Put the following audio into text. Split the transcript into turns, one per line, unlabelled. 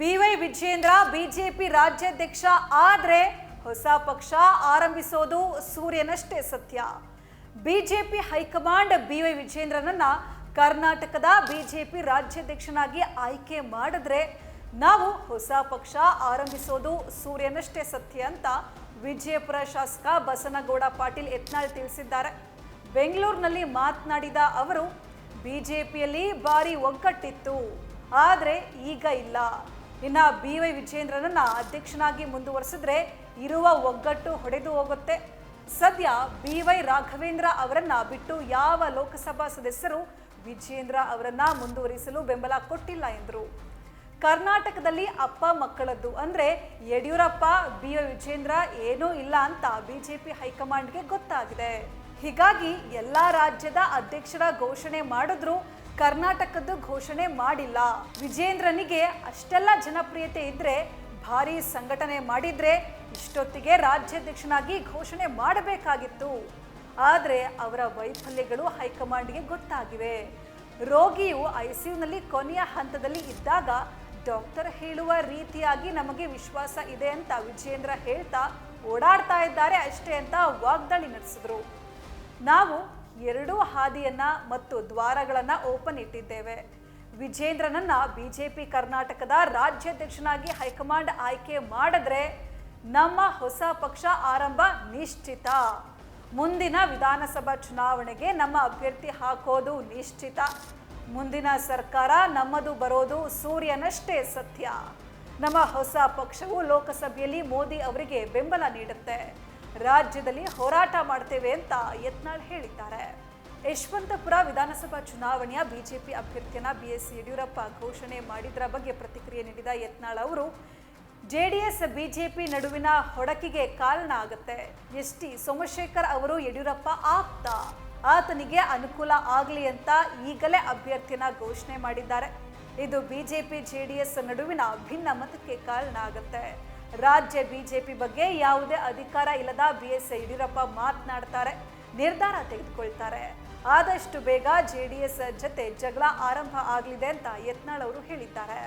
B Y Vijendra BJP ರಾಜ್ಯಾಧ್ಯಕ್ಷ ಆದ್ರೆ ಹೊಸ ಪಕ್ಷ ಆರಂಭಿಸೋದು ಸೂರ್ಯನಷ್ಟೇ ಸತ್ಯ. ಬಿಜೆಪಿ ಹೈಕಮಾಂಡ್ ಬಿವೈ ವಿಜೇಂದ್ರನನ್ನ ಕರ್ನಾಟಕದ ಬಿಜೆಪಿ ರಾಜ್ಯಾಧ್ಯಕ್ಷನಾಗಿ ಆಯ್ಕೆ ಮಾಡಿದ್ರೆ ನಾವು ಹೊಸ ಪಕ್ಷ ಆರಂಭಿಸೋದು ಸೂರ್ಯನಷ್ಟೇ ಸತ್ಯ ಅಂತ ವಿಜಯಪುರ ಶಾಸಕ ಬಸನಗೌಡ ಪಾಟೀಲ್ ಯತ್ನಾಳ್ ತಿಳಿಸಿದ್ದಾರೆ. ಬೆಂಗಳೂರಿನಲ್ಲಿ ಮಾತನಾಡಿದ ಅವರು, ಬಿಜೆಪಿಯಲ್ಲಿ ಭಾರಿ ಒಗ್ಗಟ್ಟಿತ್ತು, ಆದರೆ ಈಗ ಇಲ್ಲ. ಇನ್ನ ಬಿ ವೈ ವಿಜೇಂದ್ರನನ್ನು ಅಧ್ಯಕ್ಷನಾಗಿ ಮುಂದುವರೆಸಿದ್ರೆ ಇರುವ ಒಗ್ಗಟ್ಟು ಹೊಡೆದು ಹೋಗುತ್ತೆ. ಸದ್ಯ ಬಿ ವೈ ರಾಘವೇಂದ್ರ ಅವರನ್ನು ಬಿಟ್ಟು ಯಾವ ಲೋಕಸಭಾ ಸದಸ್ಯರು ವಿಜೇಂದ್ರ ಅವರನ್ನು ಮುಂದುವರಿಸಲು ಬೆಂಬಲ ಕೊಟ್ಟಿಲ್ಲ ಎಂದರು. ಕರ್ನಾಟಕದಲ್ಲಿ ಅಪ್ಪ ಮಕ್ಕಳದ್ದು ಅಂದರೆ ಯಡಿಯೂರಪ್ಪ, ಬಿ ವೈ ವಿಜೇಂದ್ರ ಏನೂ ಇಲ್ಲ ಅಂತ ಬಿಜೆಪಿ ಹೈಕಮಾಂಡ್ಗೆ ಗೊತ್ತಾಗಿದೆ. ಹೀಗಾಗಿ ಎಲ್ಲ ರಾಜ್ಯದ ಅಧ್ಯಕ್ಷರ ಘೋಷಣೆ ಮಾಡಿದ್ರು ಕರ್ನಾಟಕದ್ದು ಘೋಷಣೆ ಮಾಡಿಲ್ಲ. ವಿಜೇಂದ್ರನಿಗೆ ಅಷ್ಟೆಲ್ಲ ಜನಪ್ರಿಯತೆ ಇದ್ರೆ ಭಾರಿ ಸಂಘಟನೆ ಮಾಡಿದ್ರೆ ಇಷ್ಟೊತ್ತಿಗೆ ರಾಜ್ಯಾಧ್ಯಕ್ಷನಾಗಿ ಘೋಷಣೆ ಮಾಡಬೇಕಾಗಿತ್ತು. ಆದರೆ ಅವರ ವೈಫಲ್ಯಗಳು ಹೈಕಮಾಂಡ್ಗೆ ಗೊತ್ತಾಗಿವೆ. ರೋಗಿಯು ಐಸಿಯುನಲ್ಲಿ ಕೊನೆಯ ಹಂತದಲ್ಲಿ ಇದ್ದಾಗ ಡಾಕ್ಟರ್ ಹೇಳುವ ರೀತಿಯಾಗಿ ನಮಗೆ ವಿಶ್ವಾಸ ಇದೆ ಅಂತ ವಿಜೇಂದ್ರ ಹೇಳ್ತಾ ಓಡಾಡ್ತಾ ಇದ್ದಾರೆ ಅಷ್ಟೇ ಅಂತ ವಾಗ್ದಾಳಿ ನಡೆಸಿದ್ರು. ನಾವು ಎರಡೂ ಹಾದಿಯನ್ನ ಮತ್ತು ದ್ವಾರಗಳನ್ನ ಓಪನ್ ಇಟ್ಟಿದ್ದೇವೆ. ವಿಜೇಂದ್ರನನ್ನ ಬಿಜೆಪಿ ಕರ್ನಾಟಕದ ರಾಜ್ಯಾಧ್ಯಕ್ಷನಾಗಿ ಹೈಕಮಾಂಡ್ ಆಯ್ಕೆ ಮಾಡಿದ್ರೆ ನಮ್ಮ ಹೊಸ ಪಕ್ಷ ಆರಂಭ ನಿಶ್ಚಿತ. ಮುಂದಿನ ವಿಧಾನಸಭಾ ಚುನಾವಣೆಗೆ ನಮ್ಮ ಅಭ್ಯರ್ಥಿ ಹಾಕೋದು ನಿಶ್ಚಿತ. ಮುಂದಿನ ಸರ್ಕಾರ ನಮ್ಮದು ಬರೋದು ಸೂರ್ಯನಷ್ಟೇ ಸತ್ಯ. ನಮ್ಮ ಹೊಸ ಪಕ್ಷವು ಲೋಕಸಭೆಯಲ್ಲಿ ಮೋದಿ ಅವರಿಗೆ ಬೆಂಬಲ ನೀಡುತ್ತೆ. ರಾಜ್ಯದಲ್ಲಿ ಹೋರಾಟ ಮಾಡ್ತೇವೆ ಅಂತ ಯತ್ನಾಳ್ ಹೇಳಿದ್ದಾರೆ. ಯಶವಂತಪುರ ವಿಧಾನಸಭಾ ಚುನಾವಣೆಯ ಬಿಜೆಪಿ ಅಭ್ಯರ್ಥಿಯನ್ನ ಬಿ ಎಸ್ ಯಡಿಯೂರಪ್ಪ ಘೋಷಣೆ ಮಾಡಿದ್ರ ಬಗ್ಗೆ ಪ್ರತಿಕ್ರಿಯೆ ನೀಡಿದ ಯತ್ನಾಳ್ ಅವರು ಜೆ ಡಿ ಎಸ್ ಬಿಜೆಪಿ ನಡುವಿನ ಹೊಡಕಿಗೆ ಕಾರಣ ಆಗುತ್ತೆ. ಎಸ್ ಟಿ ಸೋಮಶೇಖರ್ ಅವರು ಯಡಿಯೂರಪ್ಪ ಆಪ್ತ. ಆತನಿಗೆ ಅನುಕೂಲ ಆಗಲಿ ಅಂತ ಈಗಲೇ ಅಭ್ಯರ್ಥಿಯನ್ನ ಘೋಷಣೆ ಮಾಡಿದ್ದಾರೆ. ಇದು ಬಿಜೆಪಿ ಎಸ್ ನಡುವಿನ ಭಿನ್ನ ಮತಕ್ಕೆ ಕಾರಣ ಆಗುತ್ತೆ. ರಾಜ್ಯ ಬಿಜೆಪಿ ಬಗ್ಗೆ ಯಾವುದೇ ಅಧಿಕಾರ ಇಲ್ಲದ ಬಿ ಎಸ್ ಯಡಿಯೂರಪ್ಪ ಮಾತನಾಡ್ತಾರೆ, ನಿರ್ಧಾರ ತೆಗೆದುಕೊಳ್ತಾರೆ. ಆದಷ್ಟು ಬೇಗ ಜೆಡಿಎಸ್ ಜೊತೆ ಜಗಳ ಆರಂಭ ಆಗಲಿದೆ ಅಂತ ಯತ್ನಾಳ್ ಅವರು ಹೇಳಿದ್ದಾರೆ.